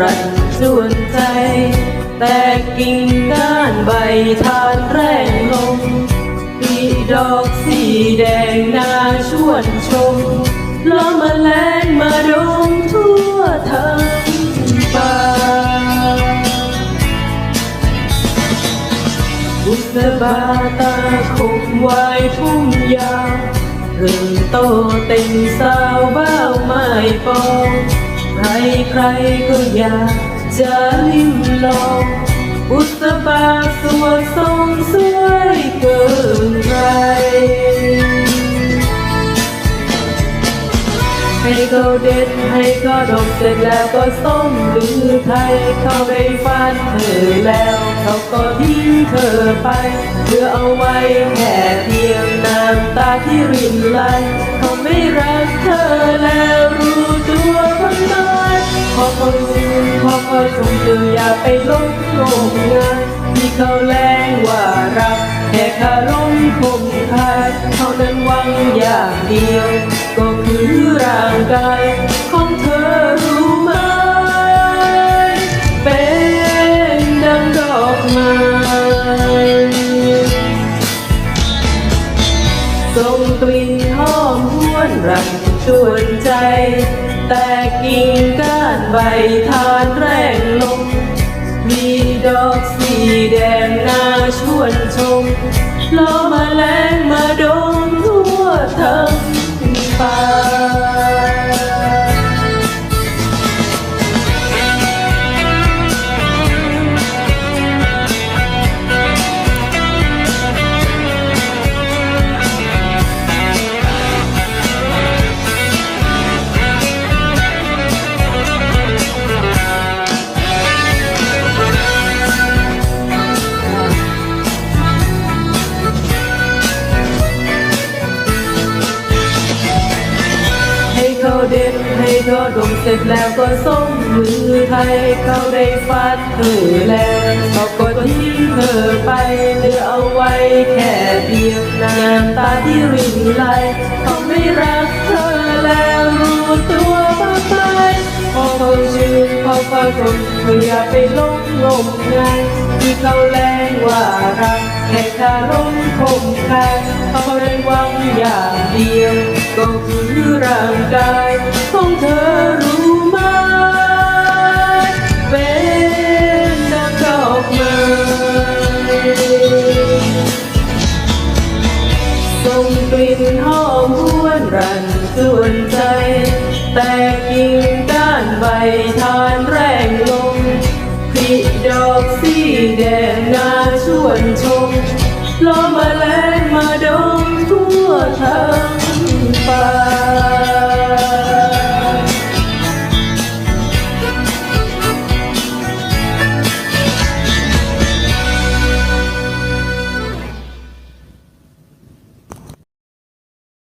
รันจวนใจ แต่กิ่งก้านใบทานแรงลมปีดอกสีแดงนาชวนชมล้อมแมลงมาดมทั่วทั้งป่าบุษบาตาคงไว้ทุ่งยาวเริ่มโตเต็มสาวบ้าวไม้ปอง ใครใครก็อยากจะลิ้มลองบุษบาสวยทรงสวยเกินใครให้เขาเด็ดให้เขาดมเสร็จแล้วก็ส้มหรือไทยเขาได้ฟันเธอแล้วเขาก็ทิ้งเธอไป เพื่อเอาไว้แค่เพียงน้ำตาที่รินไหลเขาไม่รัก พอเขาลืมพอเขาชมเธออย่าไปหลงงมงายที่เขาแรงว่ารักแค่คารมคมคายเขานั้นหวังอย่างเดียว ก็คือร่างกายของเธอรู้ไหม เป็นดังดอกไม้ส่งกลิ่นหอมหวนรังชวนใจ แต่กิ่งก้านใบทานแรงลม เขาดมเสร็จแล้วก็ส่งมือไทยเขาได้ฟัดเธอแล้วเขาก็ทิ้งเธอไปเหลือเอาไว้แค่เพียงน้ำตาที่รินไหลเขาไม่รักเธอแล้วรู้ตัวบ้างไหมพอเขาชื่นพอเขาชมเธออย่าไปหลงงมงายที่เขาแรงว่ารักแค่คารมคมคายเขาได้หวังอย่างเดียวก็คือร่างกายของ บนรจงล้อมาแลงมา